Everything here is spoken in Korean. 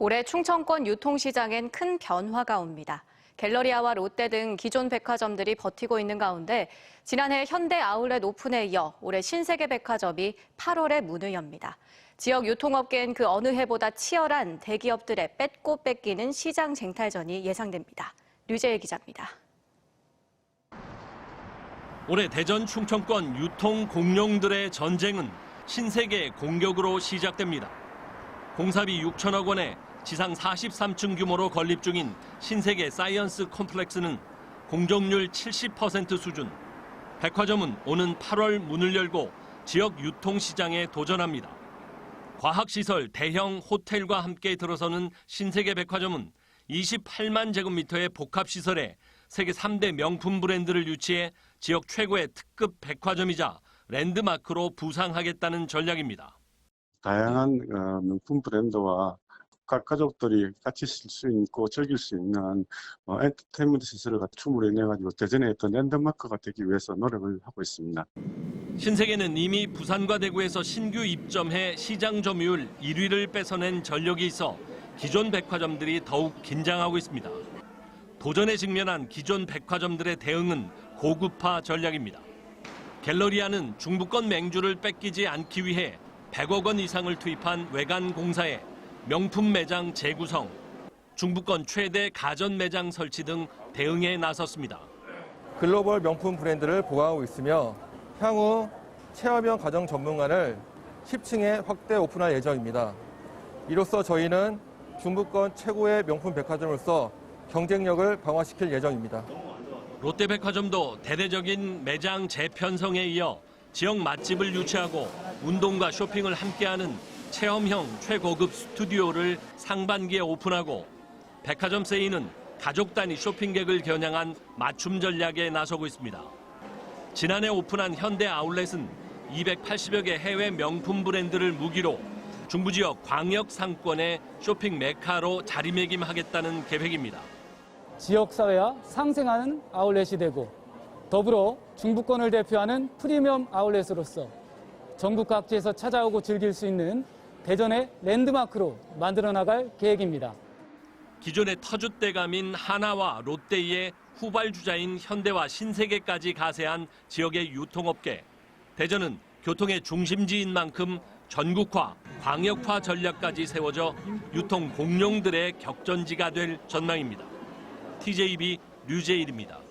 올해 충청권 유통시장엔 큰 변화가 옵니다. 갤러리아와 롯데 등 기존 백화점들이 버티고 있는 가운데 지난해 현대 아울렛 오픈에 이어 올해 신세계 백화점이 8월에 문을 엽니다. 지역 유통업계엔 그 어느 해보다 치열한 대기업들의 뺏고 뺏기는 시장 쟁탈전이 예상됩니다. 류재일 기자입니다. 올해 대전 충청권 유통 공룡들의 전쟁은 신세계 공격으로 시작됩니다. 공사비 6천억 원에 지상 43층 규모로 건립 중인 신세계 사이언스 콤플렉스는 공정률 70% 수준. 백화점은 오는 8월 문을 열고 지역 유통시장에 도전합니다. 과학시설, 대형 호텔과 함께 들어서는 신세계 백화점은 28만 제곱미터의 복합시설에 세계 3대 명품 브랜드를 유치해 지역 최고의 특급 백화점이자 랜드마크로 부상하겠다는 전략입니다. 다양한 어, 명품 브랜드와 각 가족들이 같이 쓸수 있고 즐길 수 있는 어, 엔터테인먼트 시설을 갖춤으로 인해 가지고 대전의 어떤 랜드마크가 되기 위해서 노력을 하고 있습니다. 신세계는 이미 부산과 대구에서 신규 입점해 시장 점유율 1위를 뺏어낸 전력이 있어 기존 백화점들이 더욱 긴장하고 있습니다. 도전에 직면한 기존 백화점들의 대응은 고급화 전략입니다. 갤러리아는 중부권 맹주를 뺏기지 않기 위해 100억 원 이상을 투입한 외관 공사에 명품 매장 재구성, 중부권 최대 가전 매장 설치 등 대응에 나섰습니다. 글로벌 명품 브랜드를 보강하고 있으며 향후 체험형 가정 전문관을 10층에 확대 오픈할 예정입니다. 이로써 저희는 중부권 최고의 명품 백화점으로서 경쟁력을 강화시킬 예정입니다. 롯데백화점도 대대적인 매장 재편성에 이어 지역 맛집을 유치하고 운동과 쇼핑을 함께하는 체험형 최고급 스튜디오를 상반기에 오픈하고 백화점 세이는 가족 단위 쇼핑객을 겨냥한 맞춤 전략에 나서고 있습니다. 지난해 오픈한 현대 아울렛은 280여 개 해외 명품 브랜드를 무기로 중부 지역 광역 상권의 쇼핑 메카로 자리매김하겠다는 계획입니다. 지역 사회와 상생하는 아울렛이 되고 더불어 중부권을 대표하는 프리미엄 아울렛으로서 전국 각지에서 찾아오고 즐길 수 있는 대전의 랜드마크로 만들어 나갈 계획입니다. 기존의 터줏대감인 하나와 롯데의 후발주자인 현대와 신세계까지 가세한 지역의 유통업계. 대전은 교통의 중심지인 만큼 전국화, 광역화 전략까지 세워져 유통 공룡들의 격전지가 될 전망입니다. TJB 류재일입니다.